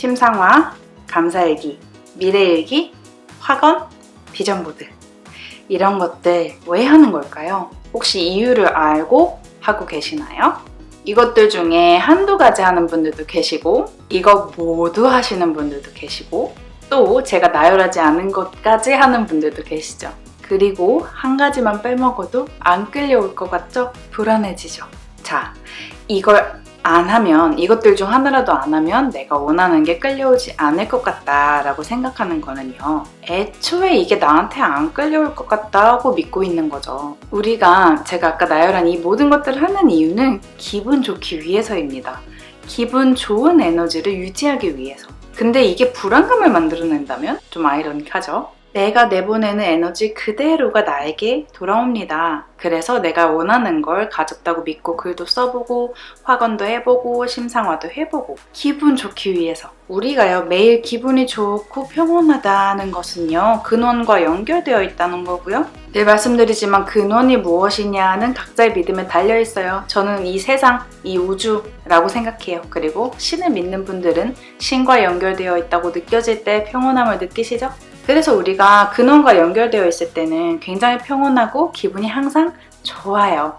심상화, 감사일기, 미래일기, 학원, 비전보드. 이런 것들 왜 하는 걸까요? 혹시 이유를 알고 하고 계시나요? 이것들 중에 한두 가지 하는 분들도 계시고, 이거 모두 하시는 분들도 계시고, 또 제가 나열하지 않은 것까지 하는 분들도 계시죠. 그리고 한 가지만 빼먹어도 안 끌려올 것 같죠? 불안해지죠. 자, 이걸 안 하면, 이것들 중 하나라도 안 하면 내가 원하는 게 끌려오지 않을 것 같다라고 생각하는 거는요. 애초에 이게 나한테 안 끌려올 것 같다고 믿고 있는 거죠. 우리가 제가 아까 나열한 이 모든 것들을 하는 이유는 기분 좋기 위해서입니다. 기분 좋은 에너지를 유지하기 위해서. 근데 이게 불안감을 만들어낸다면 좀 아이러니하죠. 내가 내보내는 에너지 그대로가 나에게 돌아옵니다. 그래서 내가 원하는 걸 가졌다고 믿고 글도 써보고 확언도 해보고 심상화도 해보고 기분 좋기 위해서 우리가요 매일 기분이 좋고 평온하다는 것은요 근원과 연결되어 있다는 거고요 늘 말씀드리지만 근원이 무엇이냐는 각자의 믿음에 달려 있어요 저는 이 세상 이 우주라고 생각해요 그리고 신을 믿는 분들은 신과 연결되어 있다고 느껴질 때 평온함을 느끼시죠? 그래서 우리가 근원과 연결되어 있을 때는 굉장히 평온하고 기분이 항상 좋아요.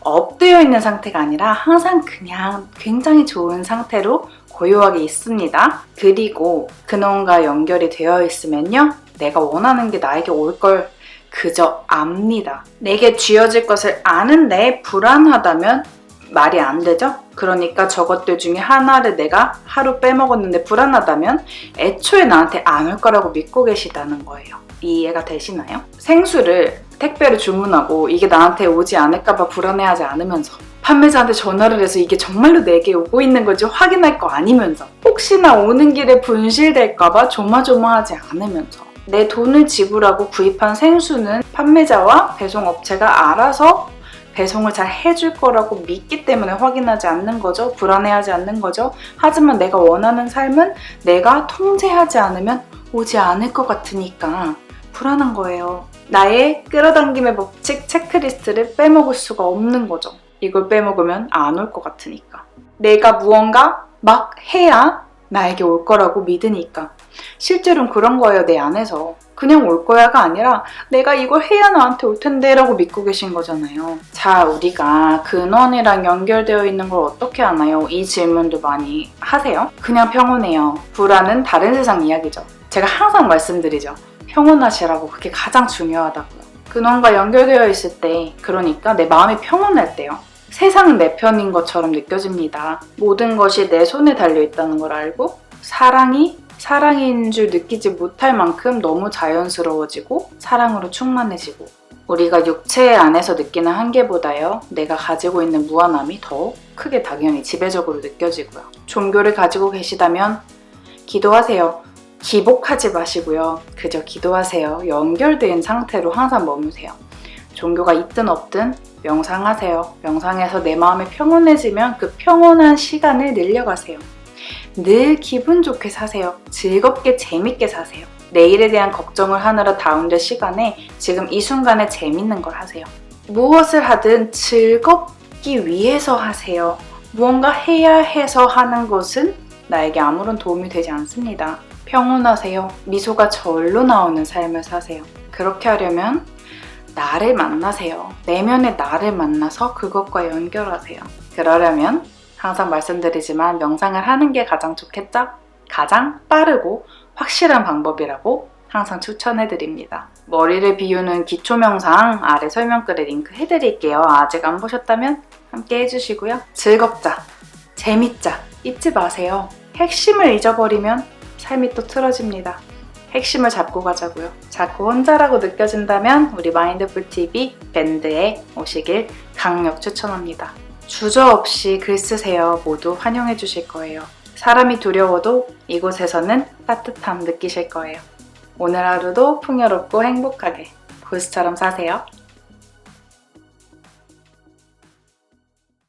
업되어 있는 상태가 아니라 항상 그냥 굉장히 좋은 상태로 고요하게 있습니다. 그리고 근원과 연결이 되어 있으면요. 내가 원하는 게 나에게 올 걸 그저 압니다. 내게 쥐어질 것을 아는데 불안하다면 말이 안 되죠? 그러니까 저것들 중에 하나를 내가 하루 빼먹었는데 불안하다면 애초에 나한테 안 올 거라고 믿고 계시다는 거예요. 이해가 되시나요? 생수를 택배로 주문하고 이게 나한테 오지 않을까봐 불안해하지 않으면서 판매자한테 전화를 해서 이게 정말로 내게 오고 있는 건지 확인할 거 아니면서 혹시나 오는 길에 분실될까봐 조마조마하지 않으면서 내 돈을 지불하고 구입한 생수는 판매자와 배송업체가 알아서 배송을 잘 해줄 거라고 믿기 때문에 확인하지 않는 거죠. 불안해하지 않는 거죠. 하지만 내가 원하는 삶은 내가 통제하지 않으면 오지 않을 것 같으니까 불안한 거예요. 나의 끌어당김의 법칙 체크리스트를 빼먹을 수가 없는 거죠. 이걸 빼먹으면 안 올 것 같으니까. 내가 무언가 막 해야 나에게 올 거라고 믿으니까. 실제로는 그런 거예요, 내 안에서. 그냥 올 거야가 아니라 내가 이걸 해야 나한테 올 텐데 라고 믿고 계신 거잖아요. 자, 우리가 근원이랑 연결되어 있는 걸 어떻게 아나요? 이 질문도 많이 하세요. 그냥 평온해요. 불안은 다른 세상 이야기죠. 제가 항상 말씀드리죠. 평온하시라고 그게 가장 중요하다고요. 근원과 연결되어 있을 때, 그러니까 내 마음이 평온할 때요. 세상은 내 편인 것처럼 느껴집니다. 모든 것이 내 손에 달려 있다는 걸 알고 사랑이 사랑인 줄 느끼지 못할 만큼 너무 자연스러워지고 사랑으로 충만해지고 우리가 육체 안에서 느끼는 한계보다요 내가 가지고 있는 무한함이 더 크게 당연히 지배적으로 느껴지고요. 종교를 가지고 계시다면 기도하세요. 기복하지 마시고요. 그저 기도하세요. 연결된 상태로 항상 머무세요. 종교가 있든 없든 명상하세요 명상해서 내 마음이 평온해지면 그 평온한 시간을 늘려가세요 늘 기분 좋게 사세요. 즐겁게 재밌게 사세요. 내일에 대한 걱정을 하느라 다운될 시간에 지금 이 순간에 재밌는 걸 하세요. 무엇을 하든 즐겁기 위해서 하세요. 무언가 해야 해서 하는 것은 나에게 아무런 도움이 되지 않습니다. 평온하세요. 미소가 절로 나오는 삶을 사세요. 그렇게 하려면 나를 만나세요. 내면의 나를 만나서 그것과 연결하세요. 그러려면 항상 말씀드리지만 명상을 하는 게 가장 좋겠죠? 가장 빠르고 확실한 방법이라고 항상 추천해드립니다. 머리를 비우는 기초 명상 아래 설명글에 링크 해드릴게요. 아직 안 보셨다면 함께 해주시고요. 즐겁자, 재밌자, 잊지 마세요. 핵심을 잊어버리면 삶이 또 틀어집니다. 핵심을 잡고 가자고요. 자꾸 혼자라고 느껴진다면 우리 마인드풀 TV 밴드에 오시길 강력 추천합니다. 주저 없이 글 쓰세요. 모두 환영해 주실 거예요. 사람이 두려워도 이곳에서는 따뜻함 느끼실 거예요. 오늘 하루도 풍요롭고 행복하게 고스처럼 사세요.